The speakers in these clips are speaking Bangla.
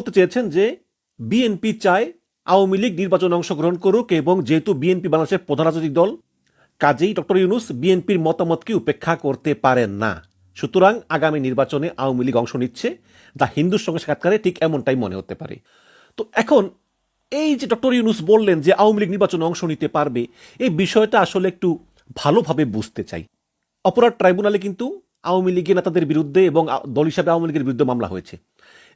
বলতে চেয়েছেন যে বিএনপি চায় আওয়ামী লীগ নির্বাচনে অংশগ্রহণ করুক এবং যেহেতু বিএনপি বাংলাদেশের প্রধান রাজনৈতিক দল, কাজেই ডক্টর ইউনুস বিএনপির মতামতকে উপেক্ষা করতে পারেন না। সুতরাং আগামী নির্বাচনে আওয়ামী লীগ অংশ নিচ্ছে দা হিন্দুর সঙ্গে সাক্ষাৎকারে ঠিক এমনটাই মনে হতে পারে। তো এখন এই যে ডক্টর ইউনুস বললেন যে আওয়ামী লীগ নির্বাচনে অংশ নিতে পারবে, এই বিষয়টা আসলে একটু ভালোভাবে বুঝতে চাই। অপরাধ ট্রাইব্যুনালে কিন্তু আওয়ামী লীগের নেতাদের বিরুদ্ধে এবং দল হিসাবে আওয়ামী লীগের বিরুদ্ধে মামলা হয়েছে।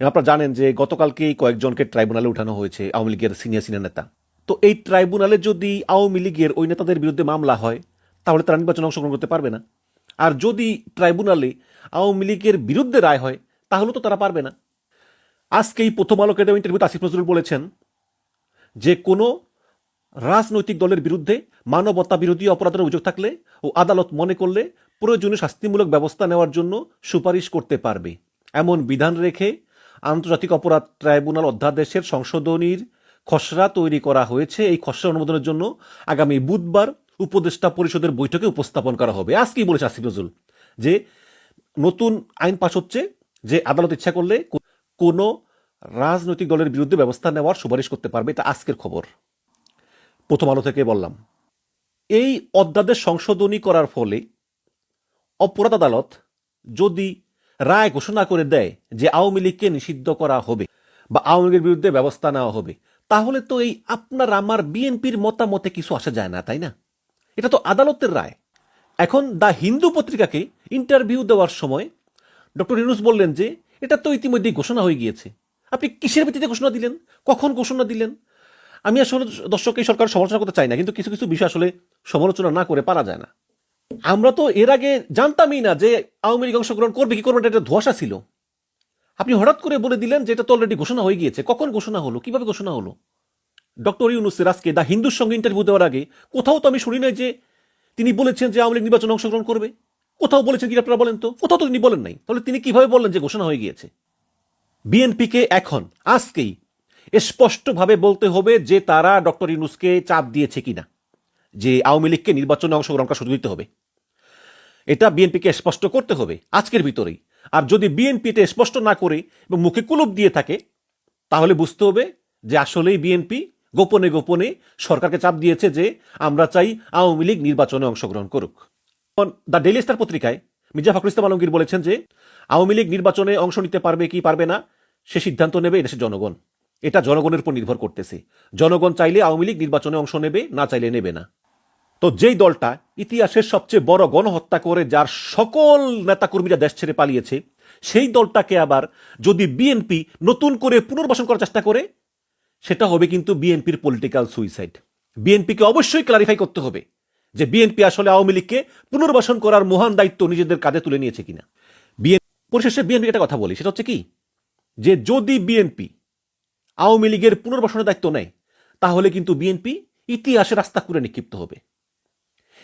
আপনারা জানেন যে গতকালকেই কয়েকজনকে ট্রাইব্যুনালে উঠানো হয়েছে আওয়ামী লীগের সিনিয়র সিনিয়র নেতা। তো এই ট্রাইব্যুনালে যদি আওয়ামী লীগের ওই নেতাদের বিরুদ্ধে মামলা হয়, তাহলে তারা নির্বাচনে অংশগ্রহণ করতে পারবে না। আর যদি ট্রাইব্যুনালে আওয়ামী লীগের বিরুদ্ধে রায় হয়, তাহলে তো তারা পারবে না। আজকে এই প্রথম আলোকে দেওয়া ইন্টারভিউতে আসিফ নজরুল বলেছেন যে কোনো রাজনৈতিক দলের বিরুদ্ধে মানবতা বিরোধী অপরাধের অভিযোগ থাকলে ও আদালত মনে করলে প্রয়োজনীয় শাস্তিমূলক ব্যবস্থা নেওয়ার জন্য সুপারিশ করতে পারবে। এমন বিধান রেখে আন্তর্জাতিক অপরাধ ট্রাইব্যুনাল অধ্যাদেশের সংশোধনীর খসড়া তৈরি করা হয়েছে। এই খসড়া অনুমোদনের জন্য আগামী বুধবার উপদেষ্টা পরিষদের বৈঠকে উপস্থাপন করা হবে। আজকেই বলেছে আসিফ নজরুল? যে নতুন আইন পাশ হচ্ছে, যে আদালত ইচ্ছা করলে কোনো রাজনৈতিক দলের বিরুদ্ধে ব্যবস্থা নেওয়ার সুপারিশ করতে পারবে। এটা আজকের খবর। প্রথম আলো থেকে বললাম। এই অধ্যাদেশ সংশোধনী করার ফলে অপরাধ আদালত যদি রায় ঘোষণা করে দেয় যে আওয়ামী লীগকে নিষিদ্ধ করা হবে বা আওয়ামী লীগের বিরুদ্ধে ব্যবস্থা নেওয়া হবে, তাহলে তো এই আপনার, আমার, বিএনপির মতামতে কিছু আসা যায় না, তাই না? এটা তো আদালতের রায়। এখন দ্য হিন্দু পত্রিকাকে ইন্টারভিউ দেওয়ার সময় ডক্টর ইউনুস বললেন যে, এটা তো ইতিমধ্যেই ঘোষণা হয়ে গিয়েছে। আপনি কিসের ভিত্তিতে ঘোষণা দিলেন? কখন ঘোষণা দিলেন? আমি আসলে দর্শক, এই সরকার সমালোচনা করতে চাই না, কিন্তু কিছু কিছু বিষয় আসলে সমালোচনা না করে পারা যায় না। আমরা তো এর আগে জানতামই না যে আওয়ামী লীগ অংশগ্রহণ করবে, কি করবে এটা ধোয়াশা ছিল। আপনি হঠাৎ করে বলে দিলেন যে এটা তো অলরেডি ঘোষণা হয়ে গিয়েছে। কখন ঘোষণা হলো? কীভাবে ঘোষণা হলো? ডক্টর ইউনুসের আজকে দ্য হিন্দুর সঙ্গে ইন্টারভিউ দেওয়ার আগে কোথাও তো আমি শুনি নাই যে তিনি বলেছেন যে আওয়ামী লীগ নির্বাচনে অংশগ্রহণ করবে। কোথাও বলেছেন কি আপনারা বলেন তো? কোথাও তো তিনি বলেন নাই। তাহলে তিনি কীভাবে বললেন যে ঘোষণা হয়ে গিয়েছে? বিএনপিকে এখন, আজকেই স্পষ্টভাবে বলতে হবে যে তারা ডক্টর ইউনুসকে চাপ দিয়েছে কিনা। যে আওয়ামী লীগকে নির্বাচনে অংশগ্রহণ করা সুযোগ দিতে হবে। এটা বিএনপিকে স্পষ্ট করতে হবে আজকের ভিতরেই। আর যদি বিএনপি এটা স্পষ্ট না করে এবং মুখে কুলুপ দিয়ে থাকে, তাহলে বুঝতে হবে যে আসলেই বিএনপি গোপনে গোপনে সরকারকে চাপ দিয়েছে যে আমরা চাই আওয়ামী লীগ নির্বাচনে অংশগ্রহণ করুক। দ্য ডেলি স্টার পত্রিকায় মির্জা ফখরুল ইসলাম আলমগীর বলেছেন যে আওয়ামী লীগ নির্বাচনে অংশ নিতে পারবে কি পারবে না, সে সিদ্ধান্ত নেবে এদেশের জনগণ। এটা জনগণের উপর নির্ভর করতেছে। জনগণ চাইলে আওয়ামী লীগ নির্বাচনে অংশ নেবে, না চাইলে নেবে না। তো যেই দলটা ইতিহাসের সবচেয়ে বড় গণহত্যা করে, যার সকল নেতাকর্মীরা দেশ ছেড়ে পালিয়েছে, সেই দলটাকে আবার যদি বিএনপি নতুন করে পুনর্বাসন করার চেষ্টা করে, সেটা হবে কিন্তু বিএনপির পলিটিক্যাল সুইসাইড বিএনপিকে অবশ্যই ক্লারিফাই করতে হবে যে বিএনপি আসলে আওয়ামী লীগকে পুনর্বাসন করার মহান দায়িত্ব নিজেদের কাঁধে তুলে নিয়েছে কিনা। বিএনপি পরিশেষে বিএনপি একটা কথা বলি, সেটা হচ্ছে কি? যে যদি বিএনপি আওয়ামী লীগের পুনর্বাসনের দায়িত্ব নেয়, তাহলে কিন্তু বিএনপি ইতিহাসে রাস্তা করে নিক্ষিপ্ত হবে।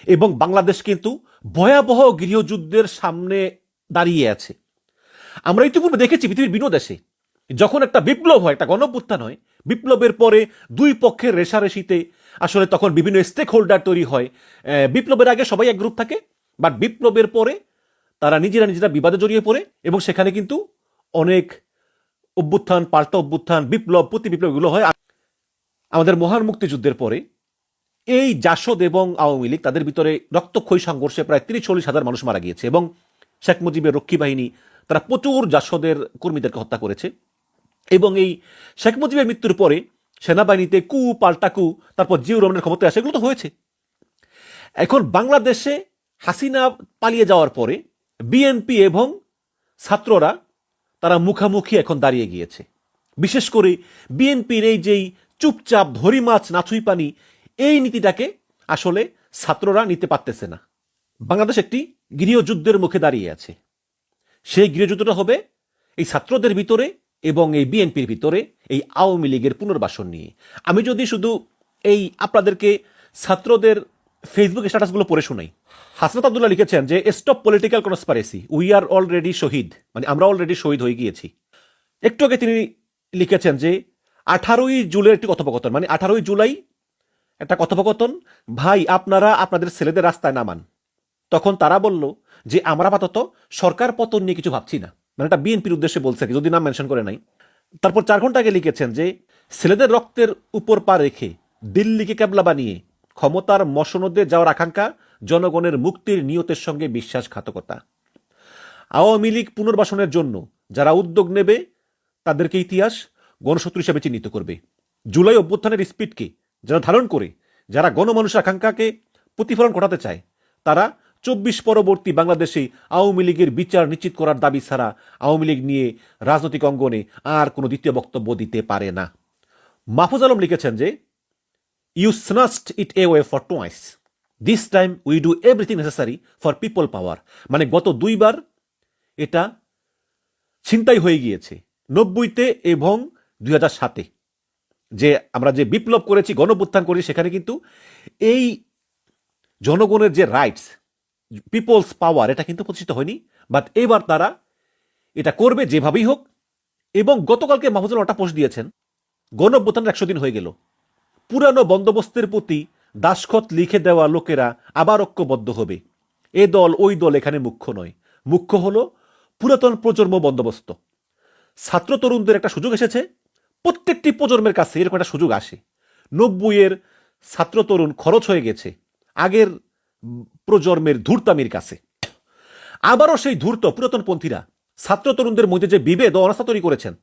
এবং বাংলাদেশ কিন্তু ভয়াবহ গৃহযুদ্ধের সামনে দাঁড়িয়ে আছে। আমরা ইতিপূর্বে দেখেছি পৃথিবীর বিনোদ দেশে যখন একটা বিপ্লব হয়, একটা গণপুত্থান হয়, বিপ্লবের পরে দুই পক্ষের রেশারেশিতে আসলে তখন বিভিন্ন স্টেক হোল্ডার তৈরি হয়। বিপ্লবের আগে সবাই এক গ্রুপ থাকে বাট বিপ্লবের পরে তারা নিজেরা নিজেরা বিবাদে জড়িয়ে পড়ে এবং সেখানে কিন্তু অনেক অভ্যুত্থান পাল্টা অভ্যুত্থান, বিপ্লব প্রতি বিপ্লবগুলো হয়। আমাদের মহান মুক্তিযুদ্ধের পরে এই জাসদ এবং আওয়ামী লীগ তাদের ভিতরে রক্তক্ষয়ী সংঘর্ষে প্রায় তিরিশ চল্লিশ হাজার মানুষ মারা গিয়েছে এবং শেখ মুজিবের রক্ষী বাহিনী, তারা প্রচুর জাসদের কর্মীদেরকে হত্যা করেছে এবং এই শেখ মুজিবের মৃত্যুর পরে সেনাবাহিনীতে কু, পাল্টা কু, তারপর জিউ রহমানের ক্ষমতায় আসে, এগুলো তো হয়েছে। এখন বাংলাদেশে হাসিনা পালিয়ে যাওয়ার পরে বিএনপি এবং ছাত্ররা তারা মুখামুখি এখন দাঁড়িয়ে গিয়েছে। বিশেষ করে বিএনপির এই যেই চুপচাপ ধরি মাছ নাথুই পানি এই নীতিটাকে আসলে ছাত্ররা নিতে পারতেছে না। বাংলাদেশ একটি গৃহযুদ্ধের মুখে দাঁড়িয়ে আছে। সেই গৃহযুদ্ধটা হবে এই ছাত্রদের ভিতরে এবং এই বিএনপির ভিতরে এই আওয়ামী লীগের পুনর্বাসন নিয়ে। আমি যদি শুধু এই আপনাদেরকে ছাত্রদের ফেসবুক স্ট্যাটাসগুলো পড়ে শোনাই। হাসনাত আবদুল্লাহ লিখেছেন যে stop political conspiracy we are already shaheed. মানে আমরা অলরেডি শহীদ হয়ে গিয়েছি। একটু আগে তিনি লিখেছেন যে, আঠারোই জুলাই একটি কথোপকথন। মানে আঠারোই জুলাই একটা কথোপকথন, ভাই, আপনারা আপনাদের ছেলেদের রাস্তায় নামান। তখন তারা বলল যে, আমরা আপাতত সরকার পতন নিয়ে কিছু ভাবছি না। মানে এটা বিএনপির উদ্দেশ্যে বলছে, যদি নাম মেনশন করে নাই। তারপর চার ঘণ্টা আগে লিখেছেন যে, ছেলেদের রক্তের উপর পা রেখে দিল্লিকে ক্যাবলা বানিয়ে ক্ষমতার মসনদে যাওয়ার আকাঙ্ক্ষা জনগণের মুক্তির নিয়তের সঙ্গে বিশ্বাসঘাতকতা। আওয়ামী লীগ পুনর্বাসনের জন্য যারা উদ্যোগ নেবে, তাদেরকে ইতিহাস গণশত্রু হিসেবে চিহ্নিত করবে। জুলাই অভ্যুত্থানের স্পিডকে যারা ধারণ করে, যারা গণমানুষের আকাঙ্ক্ষাকে প্রতিফলন ঘটাতে চায়, তারা চব্বিশ পরবর্তী বাংলাদেশে আওয়ামী লীগের বিচার নিশ্চিত করার দাবি ছাড়া আওয়ামী লীগ নিয়ে রাজনৈতিক অঙ্গনে আর কোনো দ্বিতীয় বক্তব্য দিতে পারে না। মাহফুজ আলম লিখেছেন যে you snatched it away for twice this time we do everything necessary for people power মানে গত দুইবার এটা ছিনতাই হয়ে গিয়েছে, নব্বইতে এবং দুই হাজার সাতে। যে আমরা যে বিপ্লব করেছি, গণপুত্থান করি সেখানে কিন্তু এই জনগণের যে রাইটস পিপলস পাওয়ার এটা কিন্তু প্রতিষ্ঠিত হয়নি। বাট এবার তারা এটা করবে যেভাবেই হোক, এবং গতকালকে মাহফুজুল ওটা পোস্ট দিয়েছেন গণভ্যুত্থানের একশো দিন হয়ে গেল। পুরানো বন্দোবস্তের প্রতি দাসখত লিখে দেওয়া লোকেরা আবার ঐক্যবদ্ধ হবে। এ দল, ওই দল এখানে মুখ্য নয়। মুখ্য হলো পুরাতন প্রজন্ম বন্দোবস্ত। ছাত্র তরুণদের একটা সুযোগ এসেছে প্রত্যেকটি প্রজন্মের কাছে এরকম একটা সুযোগ আসে। নব্বইয়ের ছাত্র তরুণ খরচ হয়ে গেছে আগের প্রজন্মের ধূর্তামির কাছে। আবারও সেই ধূর্ত পুরাতনপন্থীরা ছাত্র তরুণদের মধ্যে যে বিভেদ অনাস্থা তৈরি করেছেন,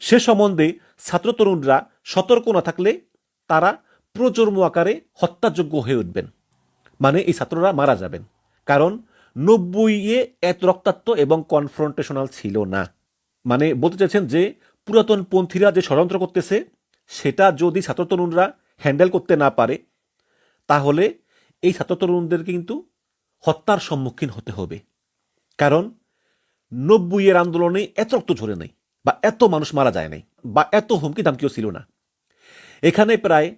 সে সম্বন্ধে ছাত্র তরুণরা সতর্ক না থাকলে তারা প্রজন্ম আকারে হত্যাযোগ্য হয়ে উঠবেন। মানে এই ছাত্ররা মারা যাবেন। কারণ নব্বইয়ে এত রক্তাক্ত এবং কনফ্রন্টেশনাল ছিল না। মানে বলতে চাইছেন যে পুরাতন পন্থীরা যে ষড়যন্ত্র করতেছে, সেটা যদি ছাত্র তরুণরা হ্যান্ডেল করতে না পারে, তাহলে এই ছাত্র তরুণদের কিন্তু হত্যার সম্মুখীন হতে হবে। কারণ নব্বইয়ের আন্দোলনে এত রক্ত ঝরে নাই, বা এত মানুষ মারা যায় নাই, বা এত হুমকি ধামকিও ছিল না। এখানে প্রায়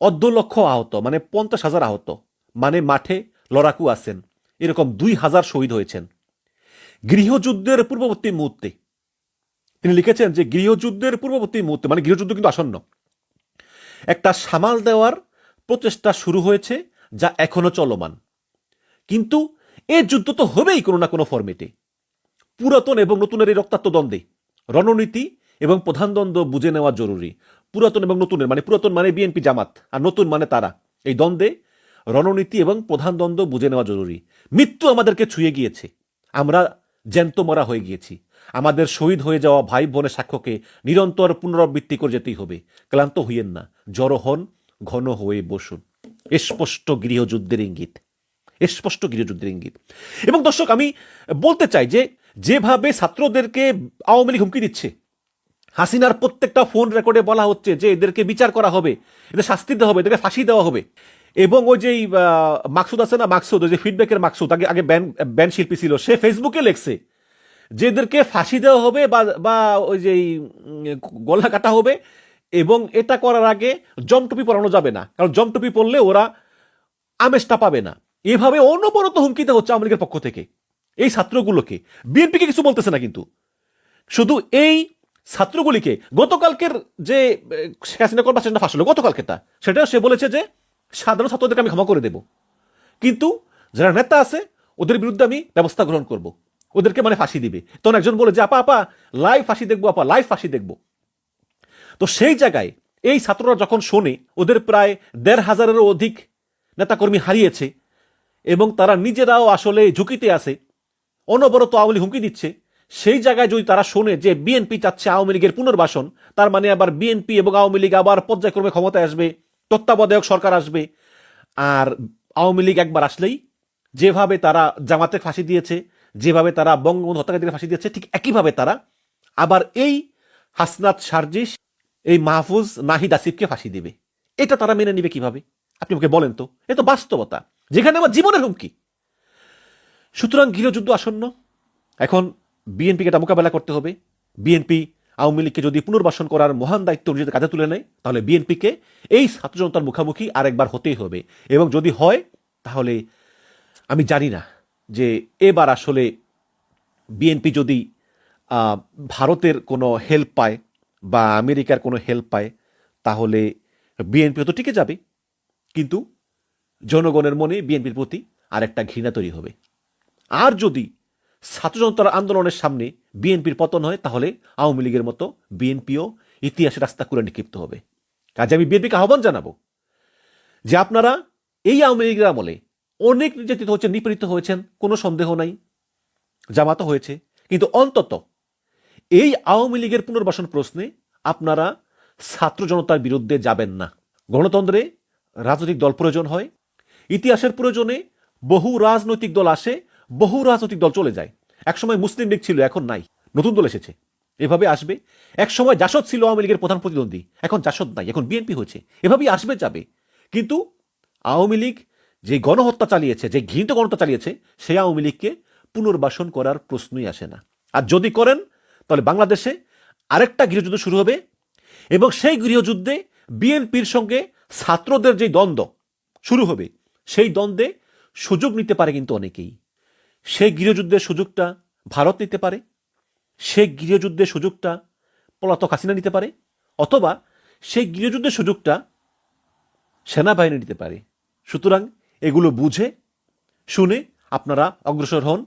অর্ধ লক্ষ আহত মানে পঞ্চাশ হাজার আহত মানে মাঠে লড়াকু আছেন, এরকম দুই হাজার শহীদ হয়েছেন। গৃহযুদ্ধের পূর্ববর্তী মুহূর্তে তিনি লিখেছেন যে গৃহযুদ্ধের পূর্ববর্তী মুহূর্তে মানে গৃহযুদ্ধ কিন্তু আসন্ন, একটা সামাল দেওয়ার প্রচেষ্টা শুরু হয়েছে যা এখনও চলমান। কিন্তু এ যুদ্ধ তো হবেই কোনো না কোনো ফর্মেটে পুরাতন এবং নতুনের এই রক্তাক্ত দ্বন্দ্বে রণনীতি এবং প্রধান দ্বন্দ্ব বুঝে নেওয়া জরুরি। পুরাতন এবং নতুনের মানে পুরাতন মানে বিএনপি জামাত আর নতুন মানে তারা। এই দ্বন্দ্বে রণনীতি এবং প্রধান দ্বন্দ্ব বুঝে নেওয়া জরুরি। মৃত্যু আমাদেরকে ছুঁয়ে গিয়েছে। আমরা জ্যান্ত মরা হয়ে গিয়েছি। আমাদের শহীদ হয়ে যাওয়া ভাই বোনের সাক্ষ্যকে নিরন্তর পুনরাবৃত্তি করে যেতেই হবে। ক্লান্ত হইয়েন না। জড়ো হন, ঘন হয়ে বসুন। স্পষ্ট গৃহযুদ্ধের ইঙ্গিত। স্পষ্ট গৃহযুদ্ধের ইঙ্গিত। এবং দর্শক, আমি বলতে চাই যে, যেভাবে ছাত্রদেরকে আওয়ামী লীগ হুমকি দিচ্ছে, হাসিনার প্রত্যেকটা ফোন রেকর্ডে বলা হচ্ছে যে, এদেরকে বিচার করা হবে, এদের শাস্তি দেওয়া হবে, এদেরকে ফাঁসি দেওয়া হবে। এবং ওই যে আহ, মাকসুদ আছে না মাকসুদ ওই যে ফিডব্যাকের মাকসুদ আগে আগে ব্যান ব্যান শিল্পী ছিল সে ফেসবুকে লেখছে যে এদেরকে ফাঁসি দেওয়া হবে বা বা ওই যে গলা কাটা হবে এবং এটা করার আগে জমটুপি পরানো যাবে না। কারণ জমটুপি পরলে ওরা আমেজটা পাবে না। এভাবে অনবরত হুমকিতে হচ্ছে আওয়ামী পক্ষ থেকে এই ছাত্রগুলোকে। বিএনপিকে কিছু বলতেছে না কিন্তু। শুধু এই ছাত্রগুলিকে গতকালকের যে শেখ হাসিনা করবা সেটা ফাঁস হলো গতকালকেটা সেটাও সে বলেছে যে সাধারণ ছাত্রদেরকে আমি ক্ষমা করে দেব। কিন্তু যারা নেতা আছে, ওদের বিরুদ্ধে আমি ব্যবস্থা গ্রহণ করব। ওদেরকে মানে ফাঁসি দিবে। তখন একজন বলে যে, আপা আপা লাইভ ফাঁসি দেখব, আপা লাইভ ফাঁসি দেখব। তো সেই জায়গায় এই ছাত্ররা যখন শোনে, ওদের প্রায় দেড় হাজারেরও অধিক নেতাকর্মী হারিয়েছে এবং তারা নিজেরাও আসলে ঝুঁকিতে আছে, অনবরত আওয়ামী হুমকি দিচ্ছে। সেই জায়গায় যদি তারা শোনে যে বিএনপি চাচ্ছে আওয়ামী লীগের পুনর্বাসন, তার মানে আবার বিএনপি এবং আওয়ামী লীগ আবার পর্যায়ক্রমে ক্ষমতায় আসবে তত্ত্বাবধায়ক সরকার আসবে। আর আওয়ামী লীগ একবার আসলেই যেভাবে তারা জামাতে ফাঁসি দিয়েছে, যেভাবে তারা বঙ্গবন্ধু হত্যাকারীদের ফাঁসি দিয়েছে, ঠিক একইভাবে তারা আবার এই হাসনাত সার্জিস, এই মাহফুজ নাহিদ আসিফকে ফাঁসি দিবে। এটা তারা মেনে নিবে কীভাবে? আপনি আমাকে বলেন তো। এ তো বাস্তবতা। যেখানে আমার জীবনের হুমকি। সুতরাং গৃহযুদ্ধ আসন্ন। এখন বিএনপিকে এটা মোকাবেলা করতে হবে। বিএনপি আওয়ামী লীগকে যদি পুনর্বাসন করার মহান দায়িত্ব নিজেদের কাঁধে তুলে নেয়, তাহলে বিএনপিকে এই ছাত্র জনতার মুখামুখি আরেকবার হতেই হবে। এবং যদি হয়, তাহলে আমি জানি না যে এবার আসলে বিএনপি যদি ভারতের কোনো হেল্প পায় বা আমেরিকার কোনো হেল্প পায়, তাহলে বিএনপি তো টিকে যাবে। কিন্তু জনগণের মনে বিএনপির প্রতি আরেকটা ঘৃণা তৈরি হবে। আর যদি ছাত্র জনতার আন্দোলনের সামনে বিএনপির পতন হয়, তাহলে আওয়ামী লীগের মতো বিএনপিও ইতিহাসের রাস্তা করে নিক্ষিপ্ত হবে। কাজে আমি বিএনপিকে আহ্বান জানাব যে আপনারা এই আওয়ামী লীগের আমলে অনেক নির্যাতিত হচ্ছে, নিপীড়িত হয়েছেন, কোনো সন্দেহ নাই জামাতো হয়েছে। কিন্তু অন্তত এই আওয়ামী লীগের পুনর্বাসন প্রশ্নে আপনারা ছাত্র জনতার বিরুদ্ধে যাবেন না। গণতন্ত্রে রাজনৈতিক দল প্রয়োজন হয়, ইতিহাসের প্রয়োজনে বহু রাজনৈতিক দল আসে বহু রাজনৈতিক দল চলে যায়। একসময় মুসলিম লীগ ছিল, এখন নাই। নতুন দল এসেছে। এভাবে আসবে। এক সময় জাসদ ছিল আওয়ামী লীগের প্রধান প্রতিদ্বন্দ্বী, এখন জাসদ নাই, এখন বিএনপি হয়েছে। এভাবেই আসবে, যাবে। কিন্তু আওয়ামী লীগ যে গণহত্যা চালিয়েছে, যে ঘৃণিত গণহত্যা চালিয়েছে, সেই আওয়ামী লীগকে পুনর্বাসন করার প্রশ্নই আসে না। আর যদি করেন, তাহলে বাংলাদেশে আরেকটা গৃহযুদ্ধ শুরু হবে এবং সেই গৃহযুদ্ধে বিএনপির সঙ্গে ছাত্রদের যে দ্বন্দ্ব শুরু হবে, সেই দ্বন্দ্বে সুযোগ নিতে পারে কিন্তু অনেকেই। সেই গৃহযুদ্ধের সুযোগটা ভারত নিতে পারে, সে গৃহযুদ্ধের সুযোগটা পলাতক হাসিনা নিতে পারে, অথবা সে গৃহযুদ্ধের সুযোগটা সেনাবাহিনী নিতে পারে। সুতরাং এগুলো বুঝে, শুনে আপনারা অগ্রসর হন